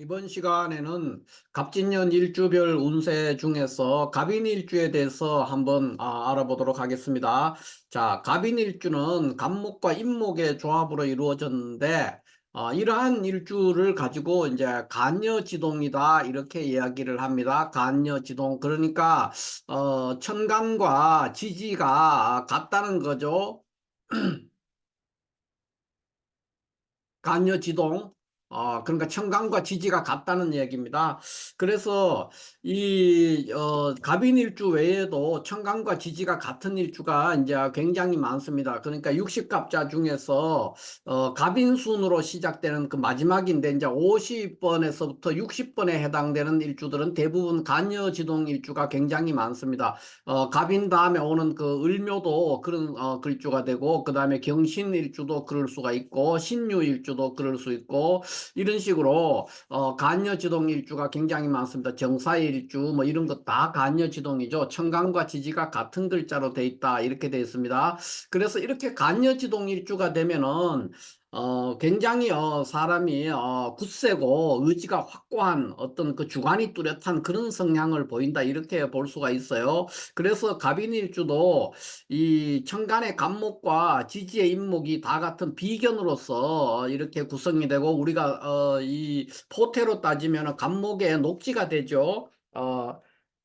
이번 시간에는 갑진년 일주별 운세 중에서 갑인일주에 대해서 한번 아, 알아보도록 하겠습니다. 자, 갑인일주는 갑목과 임목의 조합으로 이루어졌는데 어, 이러한 일주를 가지고 이제 간여지동이다 이렇게 이야기를 합니다. 간여지동 그러니까 어, 천간과 지지가 같다는 거죠. 간여지동 어, 그러니까 청강과 지지가 같다는 얘기입니다. 그래서 이 어, 갑인일주 외에도 청강과 지지가 같은 일주가 이제 굉장히 많습니다. 그러니까 60갑자 중에서 어, 갑인순으로 시작되는 그 마지막인데 이제 50번에서부터 60번에 해당되는 일주들은 대부분 간여지동 일주가 굉장히 많습니다. 어, 갑인 다음에 오는 그 을묘도 그런 어, 글주가 되고 그 다음에 경신일주도 그럴 수가 있고 신유일주도 그럴 수 있고 이런 식으로 어, 간여지동 일주가 굉장히 많습니다. 정사일주 뭐 이런 것 다 간여지동이죠. 청강과 지지가 같은 글자로 돼 있다 이렇게 돼 있습니다. 그래서 이렇게 간여지동 일주가 되면은 어, 굉장히 어, 사람이 어, 굳세고 의지가 확고한 어떤 그 주관이 뚜렷한 그런 성향을 보인다 이렇게 볼 수가 있어요. 그래서 갑인일주도 이 천간의 갑목과 지지의 임목이 다 같은 비견으로서 이렇게 구성이 되고 우리가 어, 이 포태로 따지면 갑목의 녹지가 되죠. 어,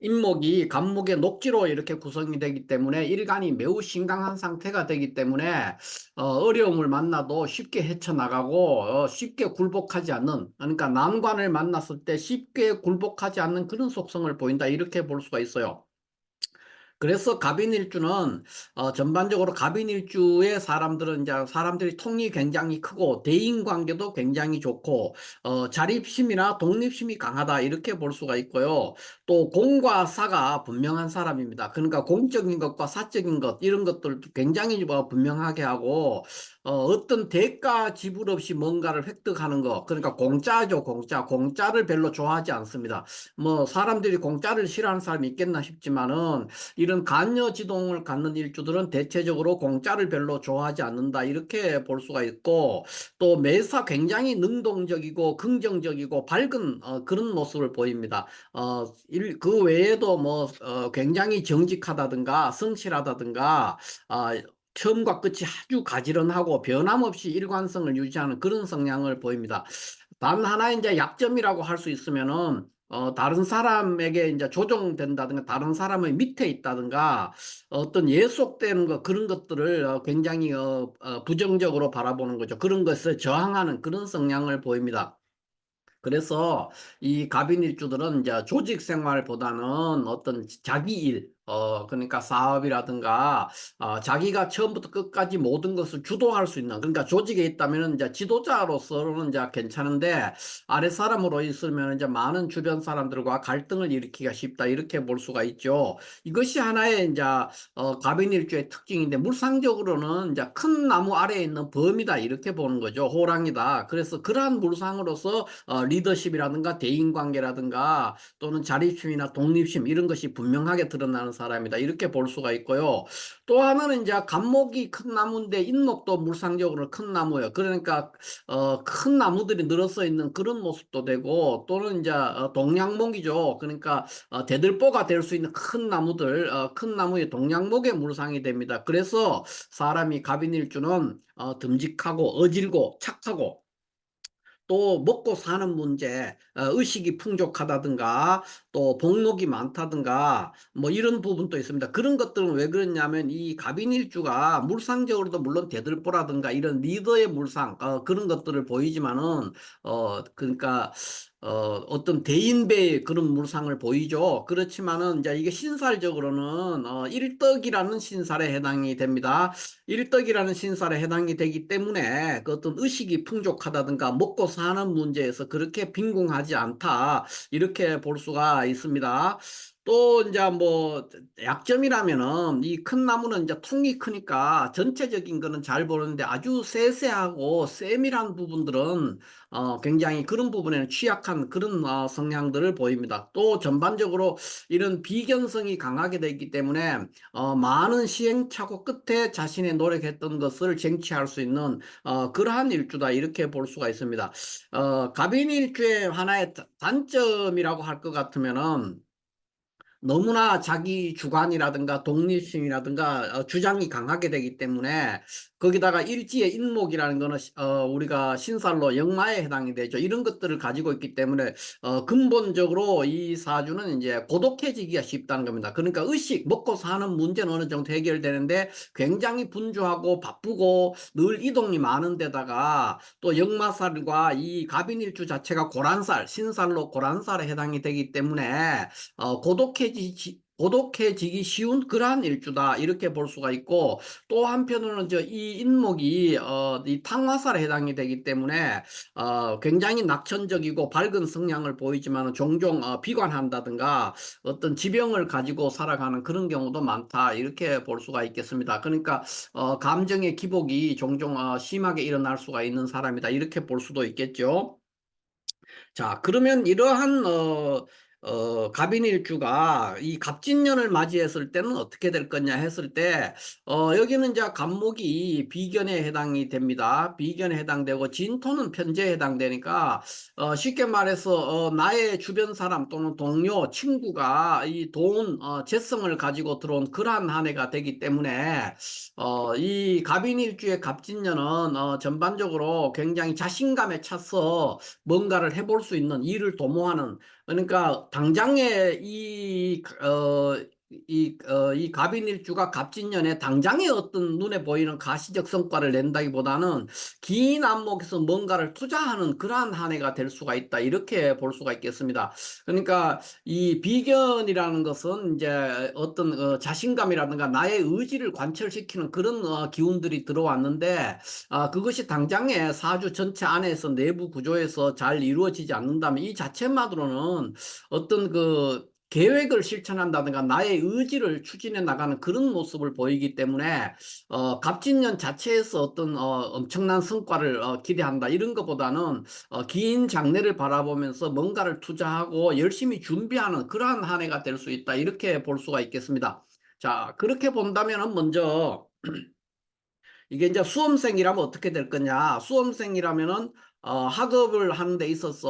임목이 갑목의 녹지로 이렇게 구성이 되기 때문에 일간이 매우 신강한 상태가 되기 때문에 어, 려움을 만나도 쉽게 헤쳐나가고 어, 쉽게 굴복하지 않는 그러니까 난관을 만났을 때 쉽게 굴복하지 않는 그런 속성을 보인다 이렇게 볼 수가 있어요. 그래서 갑인일주는 어, 전반적으로 갑인일주의 사람들은 이제 사람들이 통이 굉장히 크고 대인 관계도 굉장히 좋고 어, 자립심이나 독립심이 강하다 이렇게 볼 수가 있고요. 또 공과 사가 분명한 사람입니다. 그러니까 공적인 것과 사적인 것 이런 것들도 굉장히 뭐 분명하게 하고 어, 어떤 대가 지불 없이 뭔가를 획득하는 거 그러니까 공짜죠 공짜 공짜를 별로 좋아하지 않습니다. 뭐 사람들이 공짜를 싫어하는 사람이 있겠나 싶지만은 이런 간여 지동을 갖는 일주들은 대체적으로 공짜를 별로 좋아하지 않는다 이렇게 볼 수가 있고 또 매사 굉장히 능동적이고 긍정적이고 밝은 어, 그런 모습을 보입니다. 어, 일, 그 외에도 뭐 어, 굉장히 정직하다든가 성실하다든가 어, 처음과 끝이 아주 가지런하고 변함없이 일관성을 유지하는 그런 성향을 보입니다. 단 하나의 이제 약점이라고 할 수 있으면은 어, 다른 사람에게 이제 조종된다든가 다른 사람의 밑에 있다든가 어떤 예속되는 것 그런 것들을 어, 굉장히 어, 어, 부정적으로 바라보는 거죠. 그런 것을 저항하는 그런 성향을 보입니다. 그래서 이 갑인 일주들은 이제 조직 생활보다는 어떤 자기 일, 어, 그러니까 사업이라든가, 어, 자기가 처음부터 끝까지 모든 것을 주도할 수 있는, 그러니까 조직에 있다면 이제 지도자로서는 이제 괜찮은데, 아래 사람으로 있으면 이제 많은 주변 사람들과 갈등을 일으키기가 쉽다, 이렇게 볼 수가 있죠. 이것이 하나의 이제, 어, 갑인일주의 특징인데, 물상적으로는 이제 큰 나무 아래에 있는 범이다, 이렇게 보는 거죠. 호랑이다. 그래서 그러한 물상으로서, 어, 리더십이라든가 대인관계라든가 또는 자립심이나 독립심 이런 것이 분명하게 드러나는 사람이다. 이렇게 볼 수가 있고요. 또 하나는 이제 갑목이 큰 나무인데 인목도 물상적으로 큰 나무예요. 그러니까 어, 큰 나무들이 늘어서 있는 그런 모습도 되고 또는 이제 어, 동양목이죠. 그러니까 어, 대들보가 될 수 있는 큰 나무들, 어, 큰 나무의 동양목의 물상이 됩니다. 그래서 사람이 갑인일주는 어, 듬직하고 어질고 착하고 또 먹고 사는 문제, 어, 의식이 풍족하다든가 또 복록이 많다든가 뭐 이런 부분도 있습니다. 그런 것들은 왜 그러냐면 이 갑인일주가 물상적으로도 물론 대들보라든가 이런 리더의 물상 어, 그런 것들을 보이지만은 어 그러니까 어, 어떤 대인배의 그런 물상을 보이죠. 그렇지만은 이제 이게 신살적으로는 어, 일덕이라는 신살에 해당이 됩니다. 일덕이라는 신살에 해당이 되기 때문에 그 어떤 의식이 풍족하다든가 먹고 사는 문제에서 그렇게 빈궁하지 않다. 이렇게 볼 수가 있습니다. 또 이제 뭐 약점이라면은 이 큰 나무는 이제 통이 크니까 전체적인 거는 잘 보는데 아주 세세하고 세밀한 부분들은 어 굉장히 그런 부분에는 취약한 그런 어 성향들을 보입니다. 또 전반적으로 이런 비견성이 강하게 되기 때문에 어 많은 시행착오 끝에 자신의 노력했던 것을 쟁취할 수 있는 어 그러한 일주다 이렇게 볼 수가 있습니다. 어 갑인 일주의 하나의 다- 단점이라고 할 것 같으면은 너무나 자기 주관이라든가 독립심이라든가 어, 주장이 강하게 되기 때문에 거기다가 일지의 인목이라는 거는 시- 어, 우리가 신살로 역마에 해당이 되죠. 이런 것들을 가지고 있기 때문에 어, 근본적으로 이 사주는 이제 고독해지기가 쉽다는 겁니다. 그러니까 의식 먹고 사는 문제는 어느 정도 해결되는데 굉장히 분주하고 바쁘고 늘 이동이 많은 데다가 또 역마살과 이 갑인일주 자체가 고란살, 신살로 고란살에 해당이 되기 때문에 어, 고독해 지지 고독해지기 쉬운 그러한 일주다 이렇게 볼 수가 있고 또 한편으로는 저 이 인목이 어, 이 탕화살에 해당이 되기 때문에 어, 굉장히 낙천적이고 밝은 성향을 보이지만 종종 어, 비관한다든가 어떤 지병을 가지고 살아가는 그런 경우도 많다 이렇게 볼 수가 있겠습니다. 그러니까 어, 감정의 기복이 종종 어, 심하게 일어날 수가 있는 사람이다 이렇게 볼 수도 있겠죠. 자, 그러면 이러한 어, 어, 갑인일주가 이 갑진년을 맞이했을 때는 어떻게 될 거냐 했을 때, 어, 여기는 이제 갑목이 비견에 해당이 됩니다. 비견에 해당되고 진토는 편제에 해당되니까, 어, 쉽게 말해서, 어, 나의 주변 사람 또는 동료, 친구가 이 돈, 어, 재성을 가지고 들어온 그러한 한 해가 되기 때문에, 어, 이 갑인일주의 갑진년은, 어, 전반적으로 굉장히 자신감에 차서 뭔가를 해볼 수 있는 일을 도모하는 그러니까 당장에 이, 어, 이, 어, 이 갑인일주가 갑진년에 당장에 어떤 눈에 보이는 가시적 성과를 낸다기보다는 긴 안목에서 뭔가를 투자하는 그러한 한 해가 될 수가 있다. 이렇게 볼 수가 있겠습니다. 그러니까 이 비견이라는 것은 이제 어떤 어, 자신감이라든가 나의 의지를 관철시키는 그런 어, 기운들이 들어왔는데 아, 그것이 당장에 사주 전체 안에서 내부 구조에서 잘 이루어지지 않는다면 이 자체만으로는 어떤 그 계획을 실천한다든가 나의 의지를 추진해 나가는 그런 모습을 보이기 때문에 어, 갑진년 자체에서 어떤 어, 엄청난 성과를 어, 기대한다 이런 것보다는 어, 긴 장래를 바라보면서 뭔가를 투자하고 열심히 준비하는 그러한 한 해가 될 수 있다 이렇게 볼 수가 있겠습니다. 자 그렇게 본다면 먼저 이게 이제 수험생이라면 어떻게 될 거냐? 수험생이라면은 어, 학업을 하는 데 있어서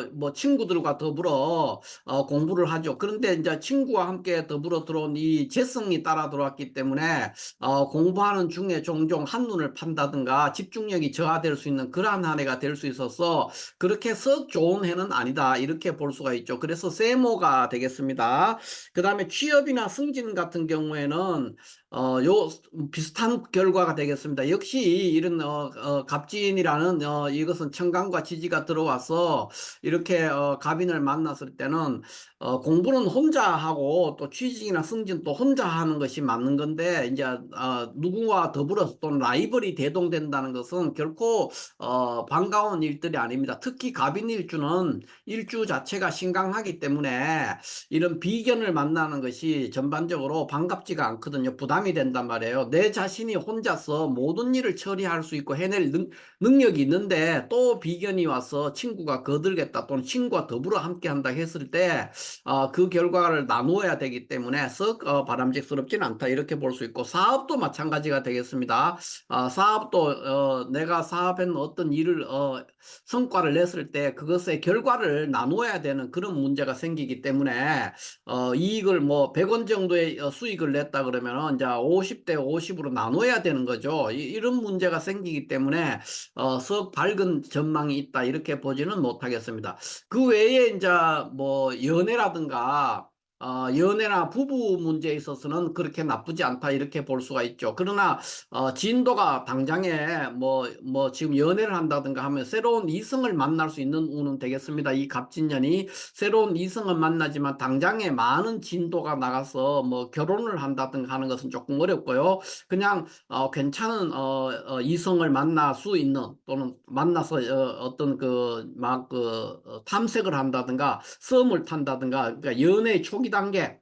어, 뭐 친구들과 더불어 어, 공부를 하죠. 그런데 이제 친구와 함께 더불어 들어온 이 재성이 따라 들어왔기 때문에 어, 공부하는 중에 종종 한눈을 판다든가 집중력이 저하될 수 있는 그러한 한 해가 될 수 있어서 그렇게 썩 좋은 해는 아니다. 이렇게 볼 수가 있죠. 그래서 세모가 되겠습니다. 그 다음에 취업이나 승진 같은 경우에는 어, 요 비슷한 결과가 되겠습니다. 역시 이런 어, 어, 갑진이라는 어, 이 것은 청강과 지지가 들어와서 이렇게 어, 갑인을 만났을 때는 어, 공부는 혼자 하고 또 취직이나 승진 또 혼자 하는 것이 맞는 건데 이제 어, 누구와 더불어서 또 라이벌이 대동된다는 것은 결코 어, 반가운 일들이 아닙니다. 특히 갑인 일주는 일주 자체가 신강하기 때문에 이런 비견을 만나는 것이 전반적으로 반갑지가 않거든요. 부담이 된단 말이에요. 내 자신이 혼자서 모든 일을 처리할 수 있고 해낼 능, 능력이 있는데 또 비견이 와서 친구가 거들겠다 또는 친구와 더불어 함께 한다 했을 때 어, 그 결과를 나누어야 되기 때문에 썩 어, 바람직스럽지는 않다 이렇게 볼 수 있고 사업도 마찬가지가 되겠습니다. 어, 사업도 어, 내가 사업에 어떤 일을 어, 성과를 냈을 때 그것의 결과를 나누어야 되는 그런 문제가 생기기 때문에 어, 이익을 뭐 100원 정도의 어, 수익을 냈다 그러면 이제 50대 50으로 나눠야 되는 거죠. 이, 이런 문제가 생기기 때문에 어, 썩 밝은 전망이 있다 이렇게 보지는 못하겠습니다. 그 외에 이제 뭐 연애 라든가 어, 연애나 부부 문제에 있어서는 그렇게 나쁘지 않다 이렇게 볼 수가 있죠. 그러나 어, 진도가 당장에 뭐, 뭐 지금 연애를 한다든가 하면 새로운 이성을 만날 수 있는 운은 되겠습니다. 이 갑진년이 새로운 이성을 만나지만 당장에 많은 진도가 나가서 뭐 결혼을 한다든가 하는 것은 조금 어렵고요. 그냥 어, 괜찮은 어, 어, 이성을 만날 수 있는 또는 만나서 어, 떤그막그 탐색을 한다든가 썸을 탄다든가 그러니까 연애 초기 초기 단계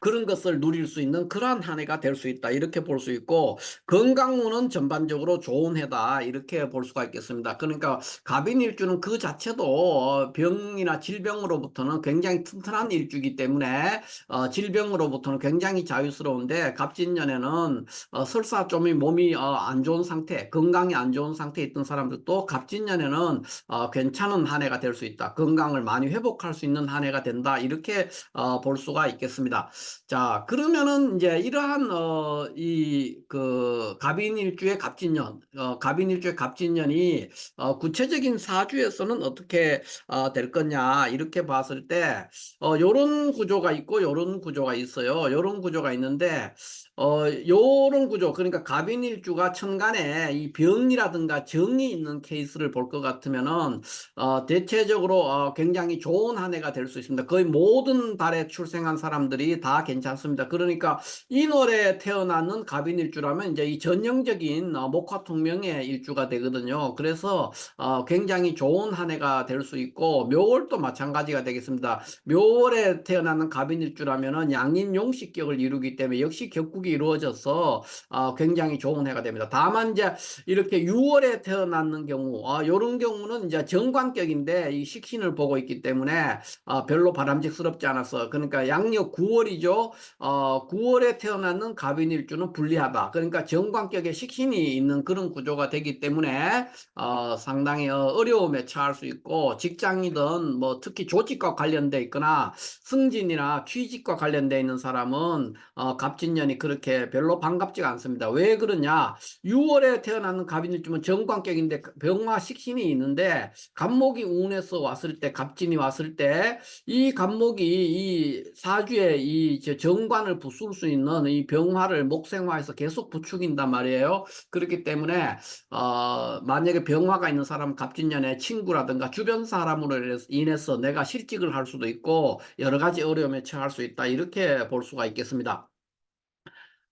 그런 것을 누릴 수 있는 그러한 한 해가 될 수 있다 이렇게 볼 수 있고 건강운은 전반적으로 좋은 해다 이렇게 볼 수가 있겠습니다. 그러니까 갑인일주는 그 자체도 어, 병이나 질병으로부터는 굉장히 튼튼한 일주이기 때문에 어, 질병으로부터는 굉장히 자유스러운데 갑진년에는 어, 설사 좀 몸이 어, 안 좋은 상태 건강이 안 좋은 상태에 있던 사람들도 갑진년에는 어, 괜찮은 한 해가 될 수 있다. 건강을 많이 회복할 수 있는 한 해가 된다 이렇게 어, 볼 수가 있겠습니다. 자, 그러면은 이제 이러한 어 이 그 갑인일주의 갑진년, 어 갑인일주의 갑진년이 어 구체적인 사주에서는 어떻게 어, 될 거냐 이렇게 봤을 때 어 요런 구조가 있고 요런 구조가 있어요. 요런 구조가 있는데 어 요런 구조 그러니까 갑인일주가 천간에 이 병이라든가 정이 있는 케이스를 볼 것 같으면은 어 대체적으로 어 굉장히 좋은 한 해가 될 수 있습니다. 거의 모든 달에 출생한 사람들이 다 괜찮습니다. 그러니까 인월에 태어나는 갑인일주라면 이제 이 전형적인 어, 목화통명의 일주가 되거든요. 그래서 어, 굉장히 좋은 한 해가 될 수 있고 묘월도 마찬가지가 되겠습니다. 묘월에 태어나는 갑인일주라면은 양인용식격을 이루기 때문에 역시 격국 이 이루어져서 어, 굉장히 좋은 해가 됩니다. 다만 이제 이렇게 6월에 태어나는 경우 어, 이런 경우는 이제 정관격인데 이 식신을 보고 있기 때문에 어, 별로 바람직스럽지 않아서 그러니까 양력 9월이죠. 어, 9월에 태어나는 갑인일주는 불리하다. 그러니까 정관격에 식신이 있는 그런 구조가 되기 때문에 어, 상당히 어, 어려움에 처할 수 있고 직장이든 뭐 특히 조직과 관련돼 있거나 승진이나 취직과 관련돼 있는 사람은 어, 갑진년이 그렇게 별로 반갑지가 않습니다. 왜 그러냐? 6월에 태어나는 갑인일주면 정관격인데 병화 식신이 있는데 갑목이 운에서 왔을 때 갑진이 왔을 때 이 갑목이 이 사주에 이 정관을 부술 수 있는 이 병화를 목생화해서 계속 부추긴단 말이에요. 그렇기 때문에 어, 만약에 병화가 있는 사람 갑진년에 친구라든가 주변 사람으로 인해서 내가 실직을 할 수도 있고 여러 가지 어려움에 처할 수 있다 이렇게 볼 수가 있겠습니다.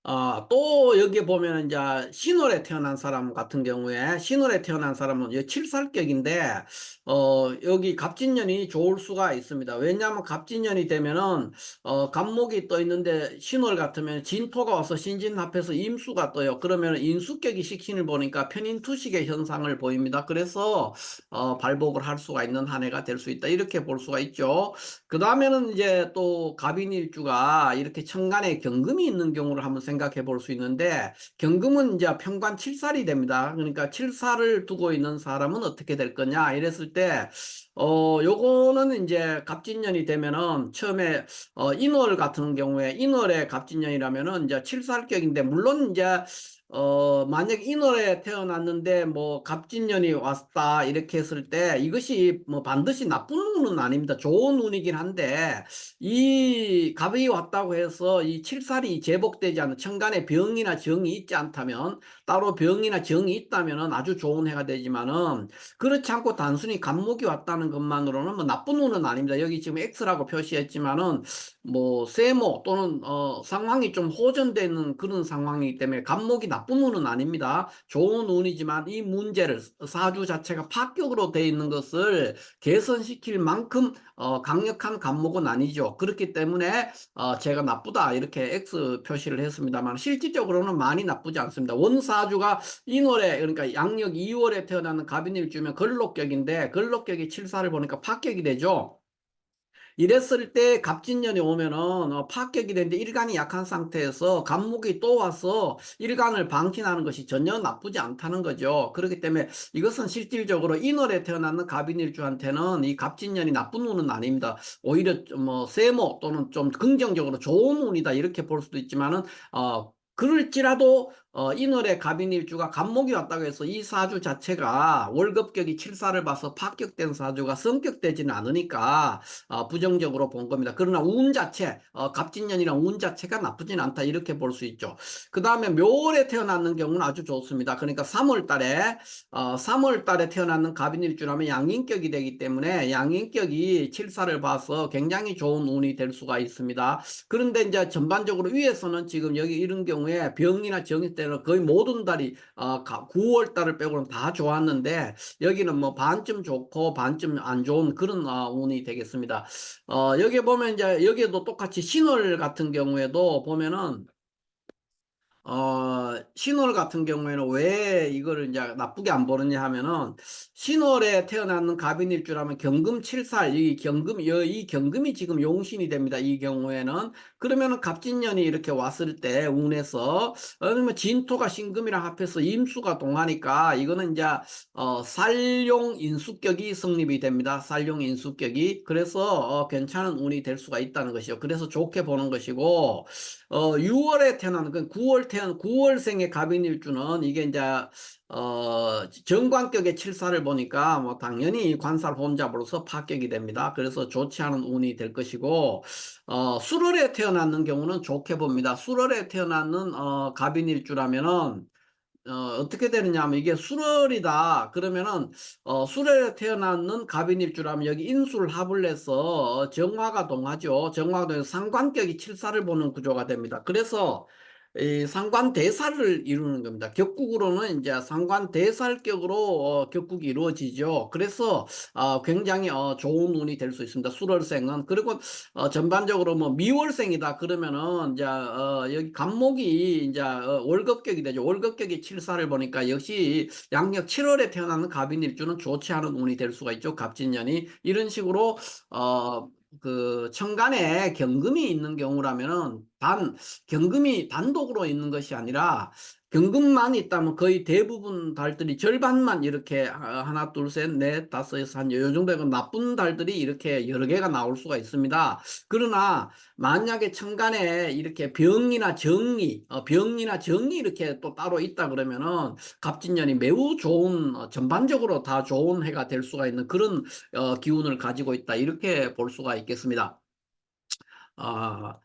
어, 또 여기 보면 이제 신월에 태어난 사람 같은 경우에 신월에 태어난 사람은 이 칠살격인데 어, 여기 갑진년이 좋을 수가 있습니다. 왜냐하면 갑진년이 되면은 어, 갑목이 떠 있는데 신월 같으면 진토가 와서 신진합해서 임수가 떠요. 그러면 인수격이 식신을 보니까 편인투식의 현상을 보입니다. 그래서 어, 발복을 할 수가 있는 한 해가 될 수 있다. 이렇게 볼 수가 있죠. 그 다음에는 이제 또 갑인일주가 이렇게 천간에 경금이 있는 경우를 한번 생각 해 볼 수 있는데 경금은 이제 평관 칠살이 됩니다. 그러니까 칠살을 두고 있는 사람은 어떻게 될 거냐 이랬을 때 어, 요거는 이제 갑진년이 되면은 처음에 어, 인월 같은 경우에 인월에 갑진년이라면은 이제 칠살격인데 물론 이제 어, 만약 인월에 태어났는데 뭐 갑진년이 왔다 이렇게 했을 때 이것이 뭐 반드시 나쁜 운은 아닙니다. 좋은 운이긴 한데 이 갑이 왔다고 해서 이 칠살이 제복되지 않는 천간에 병이나 정이 있지 않다면 따로 병이나 정이 있다면 아주 좋은 해가 되지만은 그렇지 않고 단순히 갑목이 왔다는 것만으로는 뭐 나쁜 운은 아닙니다. 여기 지금 X라고 표시했지만은 뭐 세모 또는 어 상황이 좀 호전되는 그런 상황이기 때문에 갑목이 나쁜 운은 아닙니다. 좋은 운이지만 이 문제를 사주 자체가 파격으로 되어 있는 것을 개선시킬 만큼 어 강력한 갑목은 아니죠. 그렇기 때문에 어 제가 나쁘다 이렇게 X 표시를 했습니다만 실질적으로는 많이 나쁘지 않습니다. 원사주가 인월에 그러니까 양력 2월에 태어나는 갑인일주면 걸록격인데 걸록격이 칠사를 보니까 파격이 되죠. 이랬을 때 갑진년이 오면은 어, 파격이 되는데 일간이 약한 상태에서 갑목이 또 와서 일간을 방tin하는 것이 전혀 나쁘지 않다는 거죠. 그렇기 때문에 이것은 실질적으로 인월에 태어나는 갑인일주한테는 이 갑진년이 나쁜 운은 아닙니다. 오히려 뭐 세모 또는 좀 긍정적으로 좋은 운이다 이렇게 볼 수도 있지만은 어 그럴지라도 어, 인월에 갑인일주가 갑목이 왔다고 해서 이 사주 자체가 월급격이 칠사를 봐서 파격된 사주가 성격되지는 않으니까 어, 부정적으로 본 겁니다. 그러나 운 자체, 어, 갑진년이랑 운 자체가 나쁘진 않다 이렇게 볼 수 있죠. 그 다음에 묘월에 태어났는 경우는 아주 좋습니다. 그러니까 3월 달에 어, 3월 달에 태어났는 갑인일주라면 양인격이 되기 때문에 양인격이 칠사를 봐서 굉장히 좋은 운이 될 수가 있습니다. 그런데 이제 전반적으로 위에서는 지금 여기 이런 경우에 병이나 정이 때문에 때는 거의 모든 달이 어, 9월 달을 빼고는 다 좋았는데 여기는 뭐 반쯤 좋고 반쯤 안 좋은 그런 어, 운이 되겠습니다. 어, 여기 보면 이제 여기에도 똑같이 신월 같은 경우에도 보면은 어, 신월 같은 경우에는 왜 이거를 이제 나쁘게 안 보느냐 하면은 신월에 태어나는 갑인일주라면 경금 7살 이 경금 이 경금이 지금 용신이 됩니다. 이 경우에는 그러면은 갑진년이 이렇게 왔을 때 운에서 어느면 진토가 신금이랑 합해서 임수가 동하니까 이거는 이제 어, 살용 인수격이 성립이 됩니다. 살용 인수격이 그래서 어, 괜찮은 운이 될 수가 있다는 것이죠. 그래서 좋게 보는 것이고 어, 6월에 태어나는 그 9월 태어난 9월생의 갑인일주는 이게 이제 어, 정관격의 칠사를 보니까 뭐 당연히 관살 혼잡으로서 파격이 됩니다. 그래서 좋지 않은 운이 될 것이고 어, 수월에 태어 났는 경우는 좋게 봅니다. 수월에 태어났는 어, 갑인일주라면은 어, 어떻게 되느냐 하면 이게 수월이다. 그러면은 어, 수월에 태어났는 갑인일주라면 여기 인술 합을 해서 어, 정화가 동하죠. 정화가 동해서 상관격이 칠사를 보는 구조가 됩니다. 그래서 이 상관대살을 이루는 겁니다. 격국으로는 이제 상관대살격으로 어, 격국이 이루어지죠. 그래서 어, 굉장히 어, 좋은 운이 될 수 있습니다. 수월생은 그리고 어, 전반적으로 뭐 미월생이다 그러면은 이제 어, 여기 간목이 이제 어, 월급격이 되죠. 월급격이 칠사를 보니까 역시 양력 7월에 태어나는 갑인 일주는 좋지 않은 운이 될 수가 있죠. 갑진년이 이런 식으로 어, 그 천간에 경금이 있는 경우라면은 단 경금이 단독으로 있는 것이 아니라 경금만 있다면 거의 대부분 달들이 절반만 이렇게 하나 둘 셋 넷 다섯 여섯 한 요 정도 그 나쁜 달들이 이렇게 여러 개가 나올 수가 있습니다. 그러나 만약에 천간에 이렇게 병이나 정이 어, 병이나 정이 이렇게 또 따로 있다 그러면은 갑진년이 매우 좋은 어, 전반적으로 다 좋은 해가 될 수가 있는 그런 어, 기운을 가지고 있다 이렇게 볼 수가 있겠습니다. 아,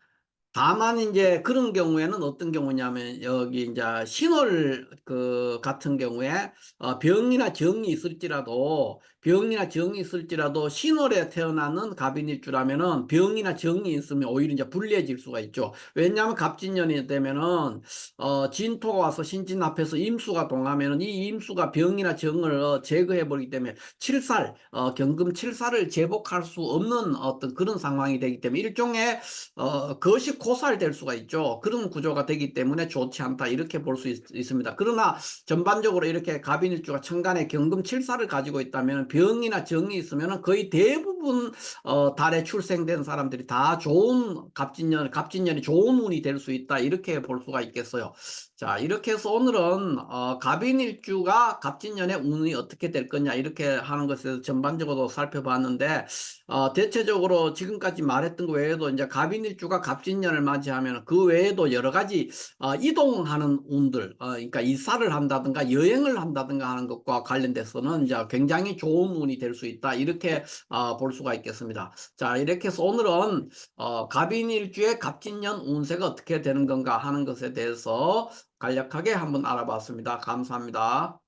다만 이제 그런 경우에는 어떤 경우냐면 여기 이제 신월 그 같은 경우에 어 병이나 정이 있을지라도 병이나 정이 있을지라도 신월에 태어나는 갑인일주라면은 병이나 정이 있으면 오히려 이제 불리해질 수가 있죠. 왜냐하면 갑진년이 되면은 어 진토가 와서 신진 앞에서 임수가 동하면은 이 임수가 병이나 정을 어 제거해 버리기 때문에 칠살 어 경금 칠살을 제복할 수 없는 어떤 그런 상황이 되기 때문에 일종의 어 그것이 고살될 수가 있죠. 그런 구조가 되기 때문에 좋지 않다 이렇게 볼 수 있습니다. 그러나 전반적으로 이렇게 갑인일주가 천간에 경금 칠사를 가지고 있다면 병이나 정이 있으면 거의 대부분 어, 달에 출생된 사람들이 다 좋은 갑진년, 갑진년이 좋은 운이 될 수 있다 이렇게 볼 수가 있겠어요. 자 이렇게 해서 오늘은 어, 갑인일주가 갑진년의 운이 어떻게 될 거냐 이렇게 하는 것에 대해서 전반적으로 살펴봤는데 어, 대체적으로 지금까지 말했던 것 외에도 이제 갑인일주가 갑진년을 맞이하면 그 외에도 여러 가지 어, 이동하는 운들 어, 그러니까 이사를 한다든가 여행을 한다든가 하는 것과 관련돼서는 이제 굉장히 좋은 운이 될 수 있다 이렇게 어, 볼 수가 있겠습니다. 자 이렇게 해서 오늘은 어, 갑인일주의 갑진년 운세가 어떻게 되는 건가 하는 것에 대해서 간략하게 한번 알아봤습니다. 감사합니다.